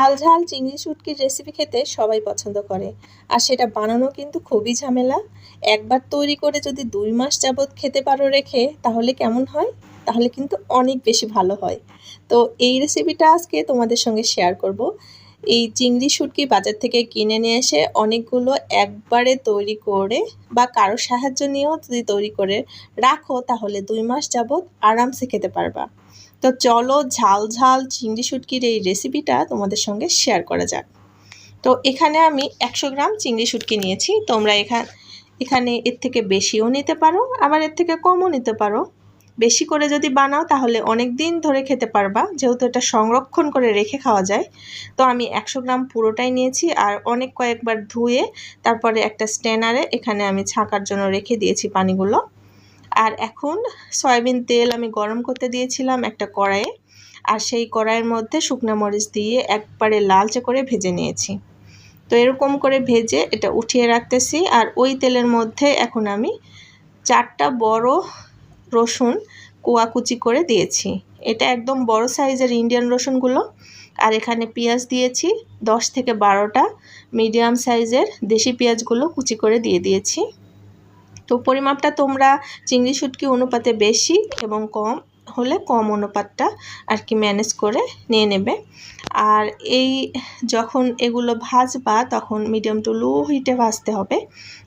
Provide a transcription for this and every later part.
ঝাল ঝাল চিংড়ি শুটকির রেসিপি খেতে সবাই পছন্দ করে। আর সেটা বানানো কিন্তু খুবই ঝামেলা। একবার তৈরি করে যদি দুই মাস যাবৎ খেতে পারো রেখে, তাহলে কেমন হয়? তাহলে কিন্তু অনেক বেশি ভালো হয়। তো এই রেসিপিটা আজকে তোমাদের সঙ্গে শেয়ার করব। এই চিংড়ি শুটকি বাজার থেকে কিনে নিয়ে এসে অনেকগুলো একবারে তৈরি করে বা কারও সাহায্য নিয়েও যদি তৈরি করে রাখো, তাহলে দুই মাস যাবৎ আরামসে খেতে পারবা। তো চলো ঝাল ঝাল চিংড়ি শুটকির এই রেসিপিটা তোমাদের সঙ্গে শেয়ার করা যাক। তো এখানে আমি একশো গ্রাম চিংড়ি শুটকি নিয়েছি। তোমরা এখান, এখানে এর থেকে বেশিও নিতে পারো, আবার এর থেকে কমও নিতে পারো। বেশি করে যদি বানাও তাহলে অনেক দিন ধরে খেতে পারবা, যেহেতু এটা সংরক্ষণ করে রেখে খাওয়া যায়। তো আমি একশো গ্রাম পুরোটাই নিয়েছি আর অনেক কয়েকবার ধুয়ে তারপরে একটা স্ট্যানারে এখানে আমি ছাকার জন্য রেখে দিয়েছি পানিগুলো। আর এখন সয়াবিন তেল আমি গরম করতে দিয়েছিলাম একটা কড়াইয়ে, আর সেই কড়াইয়ের মধ্যে শুকনো মরিচ দিয়ে একবারে লালচে করে ভেজে নিয়েছি। তো এরকম করে ভেজে এটা উঠিয়ে রাখতেছি, আর ওই তেলের মধ্যে এখন আমি চারটা বড় রসুন কুচি করে দিয়েছি। এটা একদম বড় সাইজের ইন্ডিয়ান রসুনগুলো, আর এখানে পেঁয়াজ দিয়েছি, দশ থেকে বারোটা, মিডিয়াম সাইজের দেশি পেঁয়াজগুলো কুচি করে দিয়ে দিয়েছি। তো পরিমাপটা তোমরা চিংড়ি শুটকি অনুপাতে বেশি এবং কম হলে কম অনুপাতটা আর কি ম্যানেজ করে নিয়ে নেবে। আর এই যখন এগুলো ভাজবা তখন মিডিয়াম টু লো হিটে ভাজতে হবে।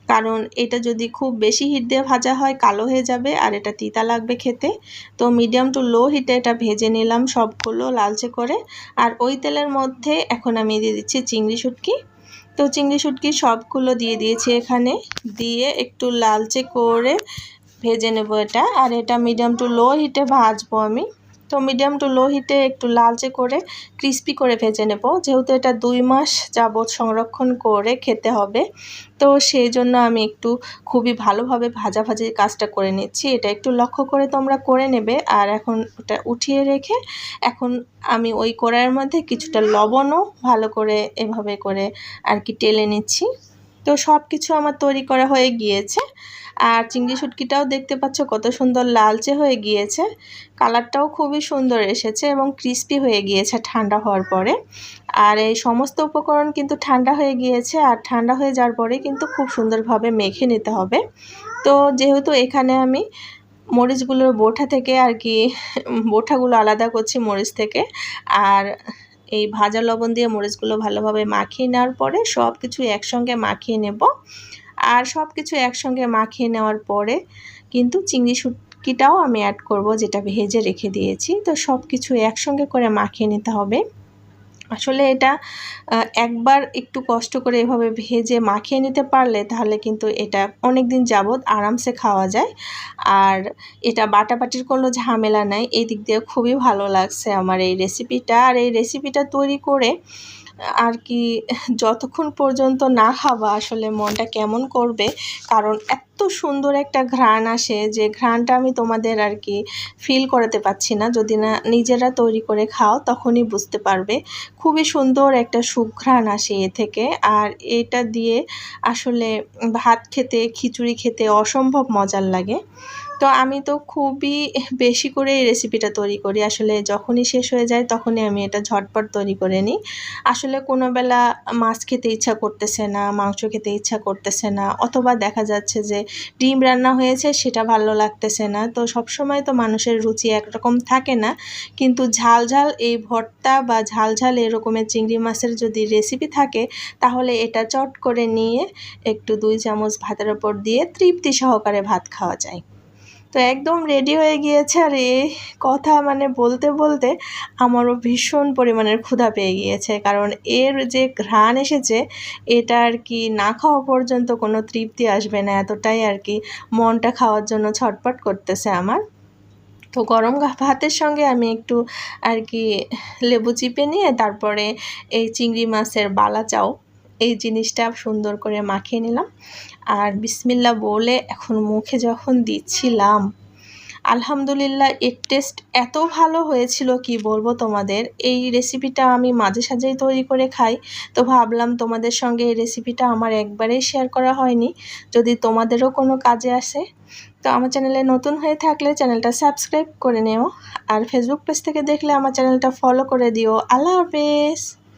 কারণ এটা যদি খুব বেশি হিট দিয়ে ভাজা হয় কালো হয়ে যাবে আর এটা তিতা লাগবে খেতে। তো মিডিয়াম টু লো হিটে এটা ভেজে নিলাম সবগুলো লালচে করে। আর ওই তেলের মধ্যে এখন আমি দিয়ে দিচ্ছি চিংড়ি শুটকি। তো চিংড়ি শুটকি সবগুলো দিয়ে দিয়েছি এখানে। দিয়ে একটু লালচে করে ভেজে নেব এটা। আর এটা মিডিয়াম টু লো হিটে ভাজবো আমি। তো মিডিয়াম টু লো হিটে একটু লালচে করে ক্রিস্পি করে ভেজে নেব। যেহেতু এটা দুই মাস যাবৎ সংরক্ষণ করে খেতে হবে, তো সেই জন্য আমি একটু খুবই ভালোভাবে ভাজা ভাজি কাজটা করে নিচ্ছি। এটা একটু লক্ষ্য করে তোমরা করে নেবে। আর এখন ওটা উঠিয়ে রেখে এখন আমি ওই কড়াইয়ের মধ্যে কিছুটা লবণও ভালো করে এভাবে করে আর কি টেলে নিচ্ছি। তো সব কিছু আমার তৈরি করা হয়ে গিয়েছে। আর চিংড়ি শুটকিটাও দেখতে পাচ্ছ কত সুন্দর লালচে হয়ে গিয়েছে। কালারটাও খুবই সুন্দর এসেছে এবং ক্রিস্পি হয়ে গিয়েছে ঠান্ডা হওয়ার পরে। আর এই সমস্ত উপকরণ কিন্তু ঠান্ডা হয়ে গিয়েছে আর ঠান্ডা হয়ে যাওয়ার পরে কিন্তু খুব সুন্দরভাবে মেখে নিতে হবে। তো যেহেতু এখানে আমি মরিচগুলোর বোঠা থেকে আর কি, বোঠাগুলো আলাদা করছি মরিচ থেকে। আর এই ভাজা লবণ দিয়ে মরিচগুলো ভালোভাবে মাখিয়ে নেওয়ার পরে সব কিছু একসঙ্গে মাখিয়ে নেব। আর সব কিছু একসঙ্গে মাখিয়ে নেওয়ার পরে কিন্তু চিংড়ি শুটকিটাও আমি অ্যাড করব, যেটা ভেজে রেখে দিয়েছি। তো সব কিছু একসঙ্গে করে মাখিয়ে নিতে হবে। আসলে এটা একবার একটু কষ্ট করে এভাবে ভেজে মাখিয়ে নিতে পারলে তাহলে কিন্তু এটা অনেক দিন যাবৎ আরামসে খাওয়া যায়। আর এটা বাটাবাটির কোনো ঝামেলা নাই। এই দিক দিয়ে খুবই ভালো লাগছে আমার এই রেসিপিটা আর এই রেসিপিটা তৈরি করে আর কি যতক্ষণ পর্যন্ত না খাবা আসলে মনটা কেমন করবে, কারণ এত সুন্দর একটা ঘ্রাণ আসে যে ঘ্রাণটা আমি তোমাদের আর কি ফিল করাতে পাচ্ছি না। যদি না নিজেরা তৈরি করে খাও তখনই বুঝতে পারবে। খুবই সুন্দর একটা সুঘ্রাণ আসে এ থেকে। আর এটা দিয়ে আসলে ভাত খেতে, খিচুড়ি খেতে অসম্ভব মজার লাগে। তো আমি তো খুবই বেশি করে এই রেসিপিটা তৈরি করি। আসলে যখনই শেষ হয়ে যায় তখনই আমি এটা ঝটপট তৈরি করে নিই। আসলে কোনো বেলা মাছ খেতে ইচ্ছা করতেছে না, মাংস খেতে ইচ্ছা করতেছে না, অথবা দেখা যাচ্ছে যে ডিম রান্না হয়েছে সেটা ভালো লাগতেছে না, তো সব সময় তো মানুষের রুচি একরকম থাকে না। কিন্তু ঝাল ঝাল এই ভর্তা বা ঝাল ঝাল এরকমের চিংড়ি মাছের যদি রেসিপি থাকে, তাহলে এটা চট করে নিয়ে একটু দুই চামচ ভাতের ওপর দিয়ে তৃপ্তি সহকারে ভাত খাওয়া যায়। তো একদম রেডি হয়ে গিয়েছে আর এই কথা মানে বলতে বলতে আমারও ভীষণ পরিমাণের ক্ষুধা পেয়ে গিয়েছে। কারণ এর যে ঘ্রাণ এসেছে, এটা আর কি না খাওয়া পর্যন্ত কোনো তৃপ্তি আসবে না। এতটাই আর কি মনটা খাওয়ার জন্য ছটপট করতেছে আমার। তো গরম ভাতের সঙ্গে আমি একটু আর কি লেবু চিপে নিয়ে তারপরে এই চিংড়ি মাছের বালা চাও এই জিনিসটা সুন্দর করে মাখিয়ে নিলাম। আর বিসমিল্লা বলে এখন মুখে যখন দিচ্ছিলাম, আলহামদুলিল্লাহ এর টেস্ট এত ভালো হয়েছিল, কি বলব তোমাদের? এই রেসিপিটা আমি মাঝে সাঝেই তৈরি করে খাই। তো ভাবলাম তোমাদের সঙ্গে এই রেসিপিটা আমার একবারেই শেয়ার করা হয়নি। যদি তোমাদেরও কোনো কাজে আসে, তো আমার চ্যানেলে নতুন হয়ে থাকলে চ্যানেলটা সাবস্ক্রাইব করে নেও। আর ফেসবুক পেজ থেকে দেখলে আমার চ্যানেলটা ফলো করে দিও। আল্লাহ হাফেজ!